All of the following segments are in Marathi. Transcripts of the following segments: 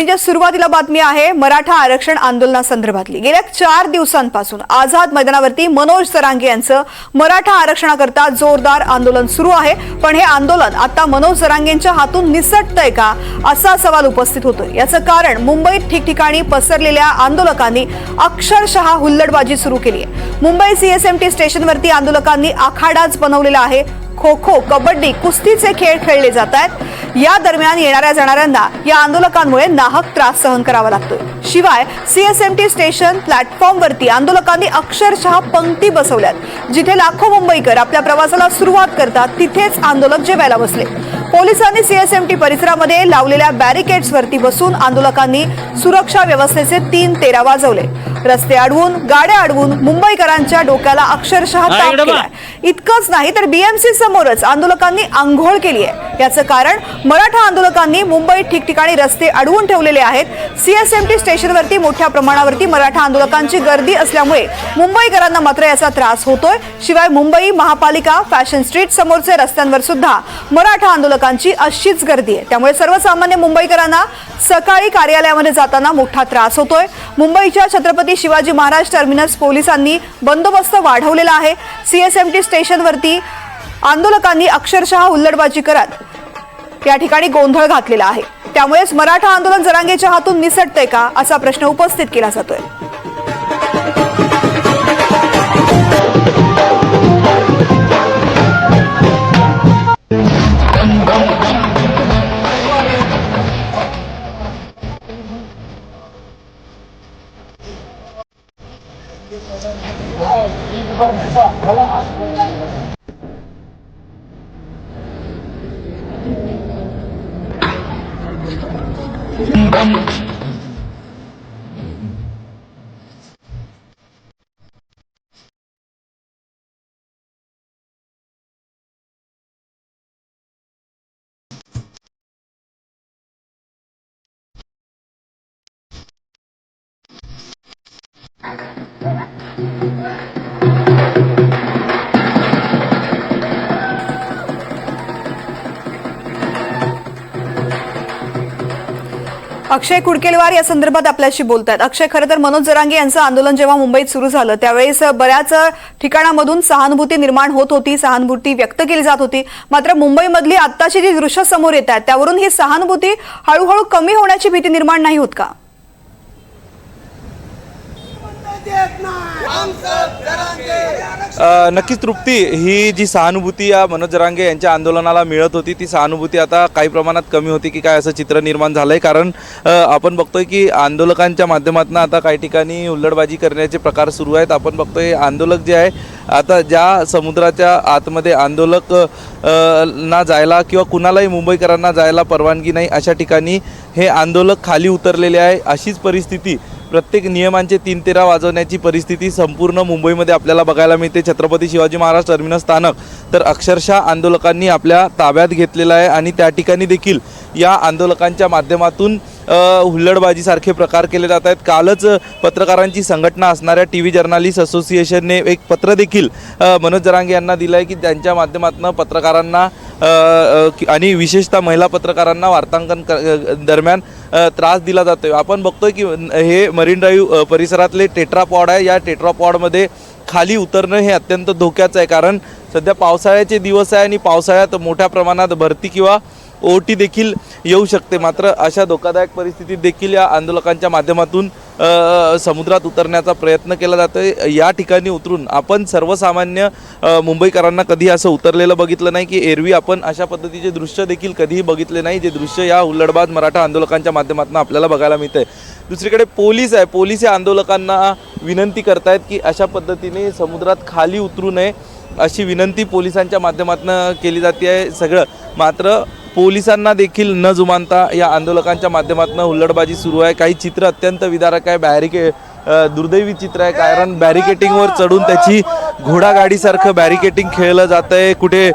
म्हणजे सुरुवातीला बातमी आहे मराठा आरक्षण आंदोलनासंदर्भातली गेल्या चार दिवसांपासून आझाद मैदानावरती मनोज सरांगे यांचं मराठा आरक्षणाकरता जोरदार आंदोलन सुरू आहे. पण हे आंदोलन आता मनोज सरांगेंच्या हातून निसटतंय का असा सवाल उपस्थित होतोय. याचं कारण मुंबईत ठिकठिकाणी पसरलेल्या आंदोलकांनी अक्षरशः हुल्लडबाजी सुरू केली आहे मुंबई सीएसएमटी स्टेशनवरती आंदोलकांनी आखाडाच बनवलेला आहे खो खो कबड्डी कुस्तीचे खेळ खेळले जात आहेत. या दरम्यान येणाऱ्या जाणाऱ्यांना या आंदोलकांमुळे नाहक त्रास सहन करावा लागतोय. शिवाय सीएसएमटी स्टेशन प्लॅटफॉर्मवरती आंदोलकांनी अक्षरशः पंक्ती बसवल्यात. जिथे लाखो मुंबईकर आपल्या प्रवासाला सुरुवात करतात तिथेच आंदोलक जेवायला बसले. पोलिसांनी सीएसएमटी परिसरामध्ये लावलेल्या बॅरिकेड्सवरती बसून आंदोलकांनी सुरक्षा व्यवस्थेचे तीन तेरा वाजवले. रस्ते अडवून गाड्या अडवून मुंबईकरांच्या डोक्याला अक्षरशः ताप. केलाय. इतकंच नाही तर बीएमसी समोरच आंदोलकांनी आंघोळ केली आहे. याचं कारण मराठा आंदोलकांनी मुंबईत ठिकठिकाणी रस्ते अडवून ठेवलेले आहेत. सीएसएमटी स्टेशनवरती मोठ्या प्रमाणावरती मराठा आंदोलकांची गर्दी असल्यामुळे मुंबईकरांना मात्र याचा त्रास होतोय. शिवाय मुंबई महापालिका फॅशन स्ट्रीट समोरचे रस्त्यांवर सुद्धा मराठा आंदोलकांची अशीच गर्दी आहे. त्यामुळे सर्वसामान्य मुंबईकरांना सकाळी कार्यालयामध्ये जाताना मोठा त्रास होतोय. मुंबईच्या छत्रपती शिवाजी महाराज टर्मिनस पोलिसांनी बंदोबस्त वाढवलेला आहे. सीएसएमटी स्टेशनवरती आंदोलकांनी अक्षरशः हुल्लडबाजी करत या ठिकाणी गोंधळ घातलेला आहे. त्यामुळेच मराठा आंदोलन जरांगेच्या हातून निसटतंय का असा प्रश्न उपस्थित केला जातोय. अक्षय कुडकेलवार या संदर्भात आपल्याशी बोलतायत. अक्षय खरं तर मनोज जरांगे यांचं आंदोलन जेव्हा मुंबईत सुरू झालं त्यावेळेस बऱ्याच ठिकाणामधून सहानुभूती निर्माण होत होती सहानुभूती व्यक्त केली जात होती. मात्र मुंबईमधली आत्ताची जी दृश्य समोर येत आहेत त्यावरून ही सहानुभूती हळूहळू कमी होण्याची भीती निर्माण नाही होत का? नक्कीच तृप्ती ही जी सहानुभूती या मनोज जरांगे यांच्या आंदोलनाला मिळत होती ती सहानुभूती आता काही प्रमाणात कमी होती की काय असं चित्र निर्माण झालं आहे कारण आपण बघतोय की आंदोलकांच्या माध्यमातून आता काही ठिकाणी हुल्लडबाजी करण्याचे प्रकार सुरू आहेत. आपण बघतोय आंदोलक जे आहे आता ज्या समुद्राच्या आतमध्ये आंदोलक ना जायला किंवा कुणालाही मुंबईकरांना जायला परवानगी नाही अशा ठिकाणी हे आंदोलक खाली उतरलेले आहे. अशीच परिस्थिती प्रत्येक नियमांचे तीन तेरा वाजवण्याची परिस्थिती संपूर्ण मुंबईमध्ये आपल्याला बघायला मिळते. छत्रपती शिवाजी महाराज टर्मिनस स्थानक. तर अक्षरशः आंदोलकांनी आपल्या ताब्यात घेतलेलं आहे आणि त्या ठिकाणी देखील या आंदोलकांच्या माध्यमातून हुल्लडबाजीसारखे प्रकार केले जात आहेत. कालच पत्रकारांची संघटना असणाऱ्या टी व्ही जर्नालिस्ट असोसिएशनने एक पत्र देखील मनोज जरांगे यांना दिलं आहे की त्यांच्या माध्यमातून पत्रकारांना आणि विशेषतः महिला पत्रकारांना वार्तांकन क- दरम्यान त्रास दिला जातोय. आपण बघतोय की हे मरीन ड्राईव्ह परिसरातले टेट्रापॉड आहे. या टेट्रापॉडमध्ये खाली उतरणं हे अत्यंत धोक्याचं आहे. कारण सध्या पावसाळ्याचे दिवस आहे आणि पावसाळ्यात मोठ्या प्रमाणात भरती किंवा ओटी देखील येऊ शकते. मात्र अशा धोकादायक परिस्थितीत देखील या आंदोलकांच्या माध्यमातून समुद्रात उतरण्याचा प्रयत्न केला जातो या ठिकाणी उतरून आपण सर्वसामान्य मुंबईकरांना कधी असं उतरलेलं बघितलं नाही की एरवी आपण अशा पद्धतीचे दृश्य देखील कधीही बघितले नाही जे दृश्य या हुल्लडबाज मराठा आंदोलकांच्या माध्यमातून आपल्याला बघायला मिळतंय. दुसरीकडे पोलीस आहे. पोलीस या आंदोलकांना विनंती करतायत की अशा पद्धतीने समुद्रात खाली उतरू नये अशी विनंती पोलिसांच्या माध्यमातून केली जाते आहे सगळं. मात्र पोलिसांना देखील न जुमानता या आंदोलकांच्या माध्यमातून हुल्लडबाजी सुरू आहे. काही चित्र अत्यंत विदारक आहे. बॅरिके दुर्दैवी चित्र आहे. कारण बॅरिकेटिंगवर चढून त्याची घोडागाडीसारखं बॅरिकेटिंग खेळलं जात आहे कुठे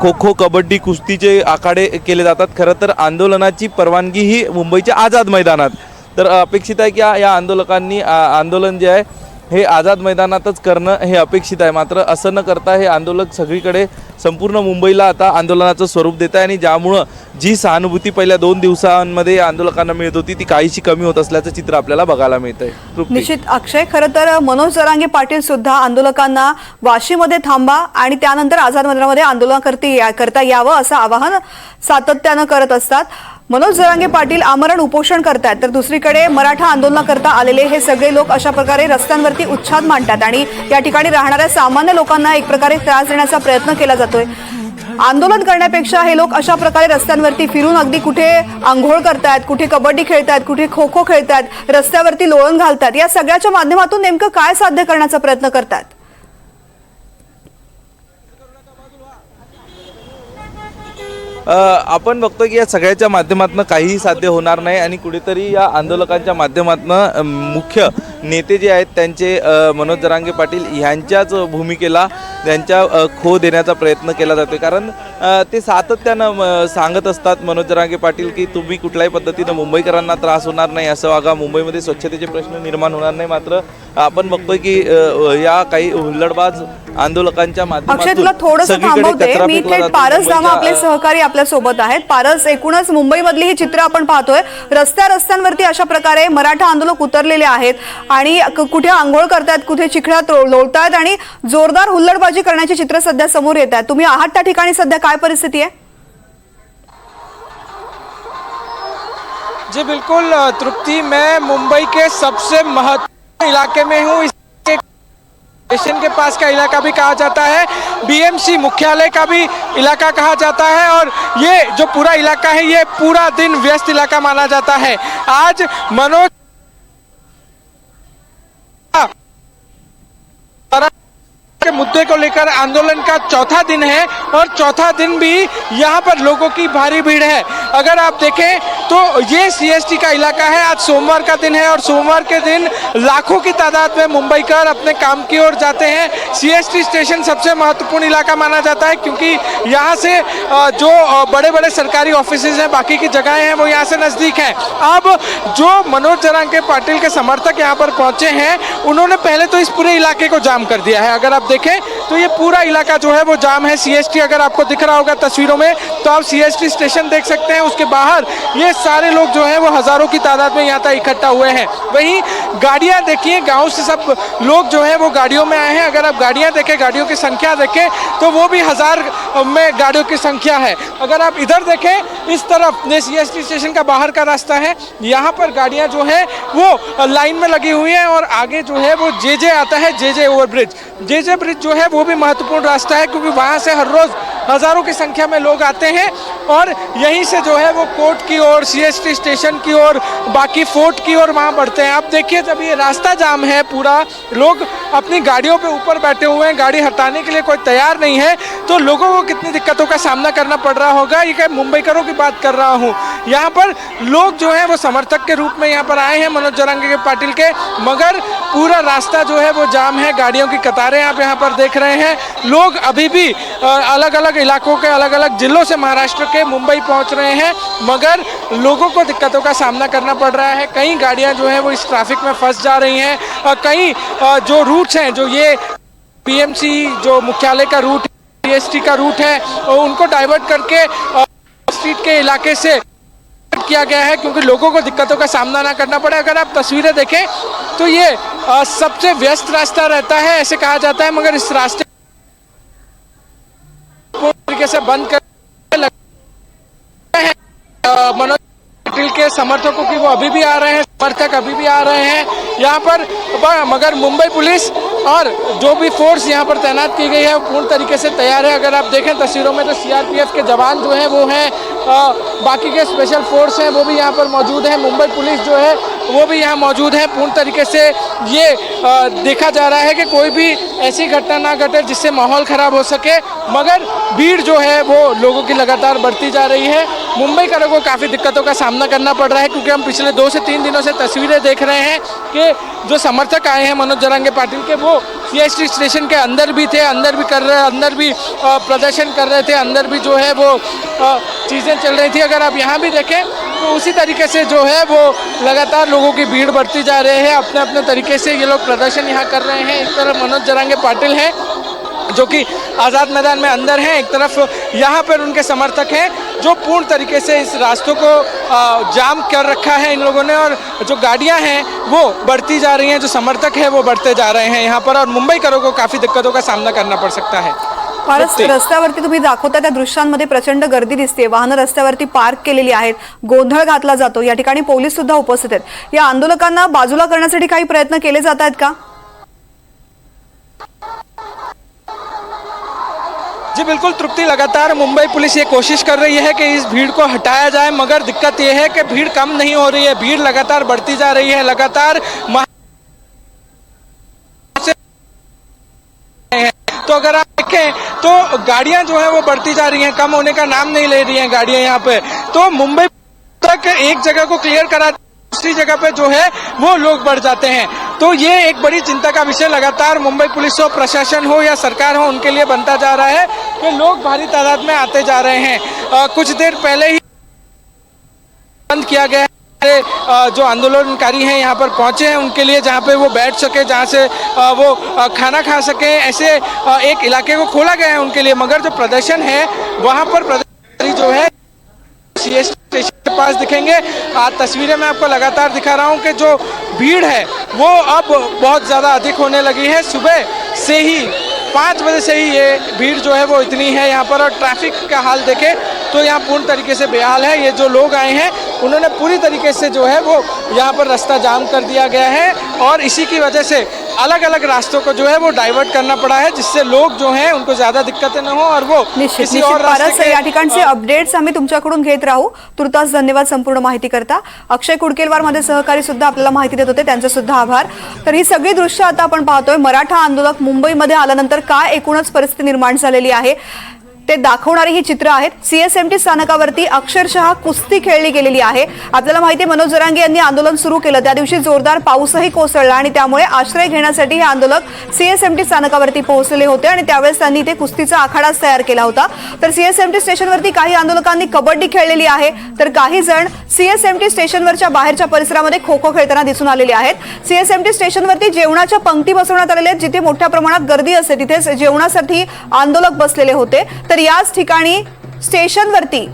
खो खो कबड्डी कुस्तीचे आखाडे केले जातात. खरं तर आंदोलनाची परवानगी ही मुंबईच्या आझाद मैदानात. तर अपेक्षित आहे की या आंदोलकांनी आंदोलन जे आहे हे आझाद मैदानातच करणं हे अपेक्षित आहे. मात्र असं न करता हे आंदोलक सगळीकडे संपूर्ण मुंबईला आता आंदोलनाचं स्वरूप देत आहे आणि ज्यामुळं जी सहानुभूती पहिल्या दोन दिवसांमध्ये आंदोलकांना मिळत होती ती काहीशी कमी होत असल्याचं चित्र आपल्याला बघायला मिळतंय. आहे निश्चित. अक्षय खरं तर मनोज जरांगे पाटील सुद्धा आंदोलकांना वाशीमध्ये थांबा आणि त्यानंतर आझाद मैदानामध्ये आंदोलन करते या- करता यावं असं आवाहन सातत्यानं करत असतात. मनोज जरांगे पाटील आमरण उपोषण करतात तर दुसरीकडे मराठा आंदोलनाकरता आलेले हे सगळे लोक अशा प्रकारे रस्त्यांवरती उच्छाद मांडतात आणि या ठिकाणी राहणाऱ्या सामान्य लोकांना एक प्रकारे त्रास देण्याचा प्रयत्न केला जातोय. आंदोलन करण्यापेक्षा हे लोक अशा प्रकारे रस्त्यांवरती फिरून अगदी कुठे आंघोळ करतायत कुठे कबड्डी खेळतायत कुठे खो खो खेळतायत रस्त्यावरती लोळण घालतात या सगळ्याच्या माध्यमातून नेमकं काय साध्य करण्याचा प्रयत्न करतात आपण बघतो की या सगळ्याच्या माध्यमातून काहीही साध्य होणार नाही आणि कुठेतरी या आंदोलकांच्या माध्यमातून मुख्य नेते जे आहेत त्यांचे मनोज जरांगे पाटील ह्यांच्याच भूमिकेला त्यांच्या खो देण्याचा प्रयत्न केला जातो कारण ते सातत्यानं सांगत असतात मनोज जरांगे पाटील की तुम्ही कुठल्याही पद्धतीनं मुंबईकरांना त्रास होणार नाही असं वागा मुंबईमध्ये स्वच्छतेचे प्रश्न निर्माण होणार नाही. मात्र आपण बघतोय की या काही हुल्लडबाज आंदोलकांच्या अक्षय तुला थोडंसं सगळीकडे थांबवते. कचरा मी फेकला थेट जातो. पारस धामा आपले सहकारी आपल्यासोबत आहेत. पारस एकूणच मुंबईमधली ही चित्र आपण पाहतोय. रस्त्या रस्त्यांवरती अशा प्रकारे मराठा आंदोलक उतरलेले आहेत. आणि कुठे आंघोळ करतायत कुठे चिखळ्यात लोळतायत आणि जोरदार हुल्लडबाजी करण्याची चित्र सध्या समोर येत आहेत. तुम्ही आहात त्या ठिकाणी सध्या काय परिस्थिती आहे? जी बिल्कुल तृप्ती तृप्ति. मैं मुंबई के सबसे महत्त्वपूर्ण इलाके में हूँ. स्टेशन के पास का इलाका भी कहा जाता है. बीएमसी मुख्यालय का भी इलाका कहा जाता है और ये जो पूरा इलाका है ये पूरा दिन व्यस्त इलाका माना जाता है. आज मनोज के मुद्दे को लेकर आंदोलन का चौथा दिन है और चौथा दिन भी यहाँ पर लोगों की भारी भीड़ है। अगर आप देखें तो ये सीएसटी का इलाका है। आज सोमवार का दिन है और सोमवार के दिन लाखों की तादाद में मुंबई कर अपने काम की ओर जाते हैं। सीएसटी स्टेशन सबसे महत्वपूर्ण इलाका माना जाता है क्योंकि यहाँ से जो बड़े बड़े सरकारी ऑफ़िस हैं, बाकी की जगहें हैं, वो यहाँ से नज़दीक हैं। अब जो मनोज जरांगे पाटिल के समर्थक यहाँ पर पहुँचे हैं, उन्होंने पहले तो इस पूरे इलाके को जाम कर दिया है। अगर आप देखें तो ये पूरा इलाका जो है वो जाम है। सीएसटी अगर आपको दिख रहा होगा तस्वीरों में तो आप सीएसटी स्टेशन देख सकते हैं। उसके बाहर ये सारे लोग जो हैं वो हज़ारों की तादाद में यहाँ तक इकट्ठा हुए हैं। वहीं गाड़ियाँ देखिए, गाँव से सब लोग जो हैं वो गाड़ियों में आए हैं। अगर आप गाड़ियाँ देखें, गाड़ियों की संख्या देखें तो वो भी हज़ार में गाड़ियों की संख्या है। अगर आप इधर देखें, इस तरफ़ सी स्टेशन का बाहर का रास्ता है। यहाँ पर गाड़ियाँ जो है वो लाइन में लगी हुई हैं और आगे जो है वो जे जे आता है जे जे ओवरब्रिज जे जे ब्रिज जो है वो भी महत्त्वपूर्ण रास्ता है क्योंकि वहाँ से हर रोज़ हज़ारों की संख्या में लोग आते हैं और यहीं से जो है वो कोर्ट की ओर सीएसटी स्टेशन की ओर, बाकी फोर्ट की ओर वहाँ बढ़ते हैं। आप देखिए जब ये रास्ता जाम है पूरा, लोग अपनी गाड़ियों पे ऊपर बैठे हुए हैं, गाड़ी हटाने के लिए कोई तैयार नहीं है तो लोगों को कितनी दिक्कतों का सामना करना पड़ रहा होगा? ये क्या मुंबईकरों की बात कर रहा हूँ। यहाँ पर लोग जो है वो समर्थक के रूप में यहाँ पर आए हैं, मनोज जरांगे के पाटिल के, मगर पूरा रास्ता जो है वो जाम है, गाड़ियों की कतारें आप यहाँ पर देख रहे हैं। लोग अभी भी अलग अलग इलाकों के अलग अलग जिलों से महाराष्ट्र के मुंबई पहुँच रहे हैं, मगर लोगों को दिक्कतों का सामना करना पड़ रहा है। कई गाड़ियाँ जो हैं वो इस ट्रैफ़िक में फंस जा रही हैं, और कई जो रूट्स हैं, जो ये पीएमसी जो मुख्यालय का रूट पीएसटी का रूट है और उनको डाइवर्ट करके स्ट्रीट के इलाके से किया गया है, क्योंकि लोगों को दिक्कतों का सामना ना करना पड़े। अगर आप तस्वीरें देखें तो ये सबसे व्यस्त रास्ता रहता है, ऐसे कहा जाता है, मगर इस रास्ते तरीके से बंद कर मनोज पाटिल के समर्थकों की वो अभी भी आ रहे हैं, समर्थक अभी भी आ रहे हैं। यहाँ पर मगर मुंबई पुलिस और जो भी फोर्स यहाँ पर तैनात की गई है, वो पूर्ण तरीके से तैयार है। अगर आप देखें तस्वीरों में तो सीआरपीएफ के जवान जो हैं, वो हैं बाकी के स्पेशल फोर्स हैं, वो भी यहाँ पर मौजूद हैं। मुंबई पुलिस जो है वो भी यहाँ मौजूद हैं। पूर्ण तरीके से ये देखा जा रहा है कि कोई भी ऐसी घटना ना घटे जिससे माहौल ख़राब हो सके। मगर भीड़ जो है, वो लोगों की लगातार बढ़ती जा रही है। मुंबई करों को काफ़ी दिक्कतों का सामना करना पड़ रहा है क्योंकि हम पिछले दो से तीन दिनों से तस्वीरें देख रहे हैं कि जो समर्थक आए हैं मनोज जरांगे पाटिल के, वो सीएसटी स्टेशन के अंदर भी थे, अंदर भी कर रहे, अंदर भी प्रदर्शन कर रहे थे, अंदर भी जो है वो चीज़ें चल रही थी। अगर आप यहाँ भी देखें तो उसी तरीके से जो है वो लगातार लोगों की भीड़ बढ़ती जा रही है। अपने अपने तरीके से ये लोग प्रदर्शन यहाँ कर रहे हैं। एक तरफ़ मनोज जरांगे पाटिल हैं, जो कि आज़ाद मैदान में अंदर हैं। एक तरफ़ यहाँ पर उनके समर्थक हैं, जो पूर्ण तरीके से इस रास्तों को जाम कर रखा है इन लोगों ने। और जो गाड़ियाँ हैं, वो बढ़ती जा रही हैं, जो समर्थक हैं, वो बढ़ते जा रहे हैं यहाँ पर। और मुंबई करों को काफ़ी दिक्कतों का सामना करना पड़ सकता है। फारच. रस्त्यावरती तुम्ही दाखवता त्या दृश्यांमध्ये प्रचंड गर्दी दिसते वाहनं रस्त्यावरती पार्क केलेली आहेत. गोंधळ घातला जातो. या ठिकाणी पोलीस सुद्धा उपस्थित आहेत. या आंदोलकांना बाजूला करण्यासाठी काही प्रयत्न केले जात आहेत का? जी बिल्कुल तृप्ति लगातार मुंबई पुलिस ये कोशिश कर रही है कि इस भीड़ को हटाया जाए मगर दिक्कत ये है कि भीड़ कम नहीं हो रही है। भीड़ लगातार बढ़ती जा रही है। लगातार तो अगर आप देखें तो गाड़ियाँ जो है वो बढ़ती जा रही हैं कम होने का नाम नहीं ले रही हैं गाड़ियाँ यहाँ पे। तो मुंबई तक एक जगह को क्लियर करा दूसरी जगह पे जो है वो लोग बढ़ जाते हैं। तो ये एक बड़ी चिंता का विषय लगातार मुंबई पुलिस हो प्रशासन हो या सरकार हो उनके लिए बनता जा रहा है कि लोग भारी तादाद में आते जा रहे हैं। अ, कुछ देर पहले ही बंद किया गया जो आंदोलनकारी हैं यहाँ पर पहुँचे हैं, उनके लिए जहाँ पे वो बैठ सके, जहाँ से वो खाना खा सके, ऐसे एक इलाके को खोला गया है उनके लिए। मगर जो प्रदर्शन है, वहाँ पर प्रदर्शनकारी जो है सीएसटी स्टेशन के पास दिखेंगे। आज तस्वीरें मैं आपको लगातार दिखा रहा हूँ कि जो भीड़ है, वो अब बहुत ज़्यादा अधिक होने लगी है। सुबह से ही, पाँच बजे से ही ये भीड़ जो है, वो इतनी है यहाँ पर और ट्रैफ़िक का हाल देखें तो यहाँ पूर्ण तरीके से बेहाल है। ये जो लोग आए हैं उन्होंने पूरी तरीके से जो है वो यहाँ पर रास्ता जाम कर दिया गया है और इसी की वजह से अलग अलग रास्तों को जो है वो डाइवर्ट करना पड़ा है जिससे लोग जो हैं उनको ज़्यादा दिक्कतें न हो और वो किसी और या ठिकाणचे अपडेट्स आम्ही तुमच्याकडून घेत राहू. तुर्तास धन्यवाद संपूर्ण माहिती करता. अक्षय कुडकेलवारमध्ये सहकारी सुद्धा आपल्याला माहिती देत होते त्यांचे सुद्धा आभार. तर ही सगळी दृश्य आता आपण पाहतोय. मराठा आंदोलक मुंबईमध्ये आल्यानंतर काय एकूणच परिस्थिती निर्माण झालेली आहे. ते दाखवणारी ही चित्र आहेत. सीएसएमटी स्थानकावरती अक्षरशः कुस्ती खेळली गेलेली आहे. आपल्याला माहिती आहे मनोज जरांगे यांनी आंदोलन सुरू केलं. त्या दिवशी जोरदार पाऊसही कोसळला आणि त्यामुळे आश्रय घेण्यासाठी हे आंदोलक सीएसएमटी स्थानकावरती पोहोचलेले होते आणि त्यावेळेस त्यांनी इथे कुस्तीचा आखाडाच तयार केला होता. तर सीएसएमटी स्टेशनवरती काही आंदोलकांनी कबड्डी खेळलेली आहे. तर काही जण सीएसएमटी स्टेशनवरच्या बाहेरच्या परिसरामध्ये खो खो खेळताना दिसून आलेले आहेत. सीएसएमटी स्टेशनवरती जेवणाच्या पंक्ती बसवण्यात आलेल्या आहेत. जिथे मोठ्या प्रमाणात गर्दी असते तिथेच जेवणासाठी आंदोलक बसलेले होते. तर याच ठिकाणी स्टेशनवरती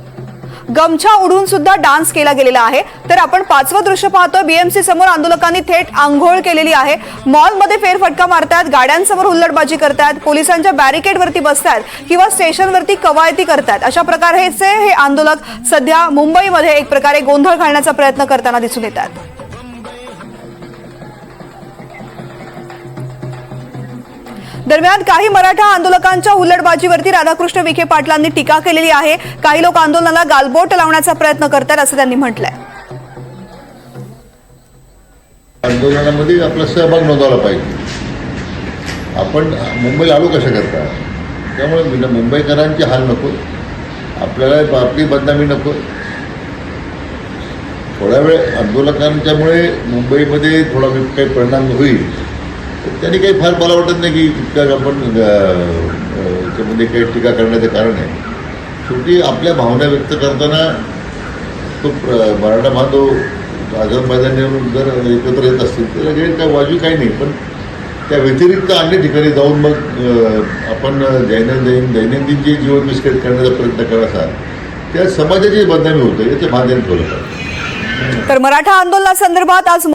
गमछा उडून सुद्धा डान्स केला गेलेला आहे. तर आपण पाचवं दृश्य पाहतो बीएमसी समोर आंदोलकांनी थेट आंघोळ केलेली आहे. मॉलमध्ये फेरफटका मारतात गाड्यांसमोर हुल्लडबाजी करतात पोलिसांच्या बॅरिकेडवरती बसतात किंवा स्टेशनवरती कवायती करतात अशा प्रकारेचे हे आंदोलक सध्या मुंबईमध्ये एक प्रकारे गोंधळ घालण्याचा प्रयत्न करताना दिसून येतात. दरम्यान काही मराठा आंदोलकांच्या हुल्लडबाजीवरती राधाकृष्ण विखे पाटलांनी टीका केलेली आहे. काही लोक आंदोलनाला गालबोट लावण्याचा प्रयत्न करतात असं त्यांनी म्हटलंय. आंदोलनामध्ये आपला सहभाग नोंदवला पाहिजे. आपण मुंबईला आलो कशा करता? त्यामुळे मुंबईकरांचे हाल नको आपल्याला आपली बदनामी नको थोड्या वेळ आंदोलकांच्यामुळे मुंबईमध्ये थोडा काही परिणाम होईल. त्यांनी काही फार मला वाटत नाही की आपण त्यामध्ये काही टीका करण्याचं कारण आहे. शेवटी आपल्या भावना व्यक्त करताना तो प्र- मराठा बांधव आझाद मैदानावरून जर एकत्र येत असतील तर हे काय वाजवी काही नाही. पण त्या व्यतिरिक्त अन्य ठिकाणी जाऊन मग आपण दैनंदिन दैनंदिन जे जीवन विस्कळीत करण्याचा प्रयत्न करायचा त्या समाजाची बदनामी होते याचं भान ठेवलं तर मराठा आंदोलनासंदर्भात आज